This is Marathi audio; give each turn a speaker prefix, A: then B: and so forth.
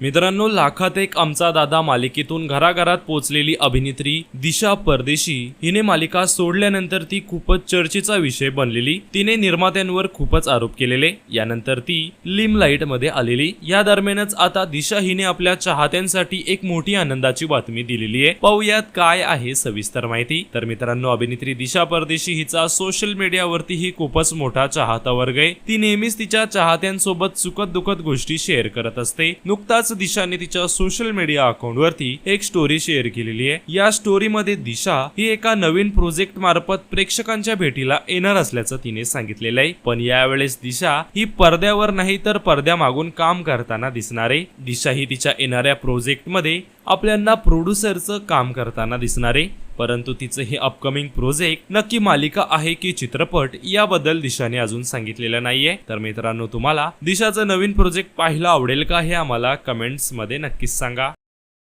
A: मित्रांनो लाखात एक आमचा दादा मालिकेतून घराघरात पोहोचलेली अभिनेत्री दिशा परदेशी. हिने मालिका सोडल्यानंतर ती खूपच चर्चेचा विषय बनलेली. तिने निर्मात्यांवर खूपच आरोप केलेले. यानंतर ती लिमलाईटमध्ये आलेली. या दरम्यानच आता दिशा हिने आपल्या चाहत्यांसाठी एक मोठी आनंदाची बातमी दिलेली आहे. पाहुयात काय आहे सविस्तर माहिती. तर मित्रांनो अभिनेत्री दिशा परदेशी हिचा सोशल मीडियावरती ही खूपच मोठा चाहता वर्ग आहे. ती नेहमीच तिच्या चाहत्यांसोबत सुखद दुखद गोष्टी शेअर करत असते. नुकताच दिशाने तिच्या सोशल मीडिया अकाउंटवरती एक स्टोरी शेअर केलेली आहे. या स्टोरीमध्ये दिशा ही एका नवीन प्रोजेक्ट मार्फत प्रेक्षकांच्या भेटीला येणार असल्याचं तिने सांगितलेलं आहे. पण यावेळेस दिशा ही पडद्यावर नाही तर पडद्या मागून काम करताना दिसणार. आहे दिशा ही तिच्या येणाऱ्या प्रोजेक्टमध्ये आपल्यांना प्रोड्युसरचं काम करताना दिसणार आहे परंतु तिचं हे अपकमिंग प्रोजेक्ट नक्की मालिका आहे की चित्रपट याबद्दल दिशाने अजून सांगितलेलं नाहीये. तर मित्रांनो तुम्हाला दिशाचं नवीन प्रोजेक्ट पाहायला आवडेल का हे आम्हाला कमेंट्समध्ये नक्कीच सांगा.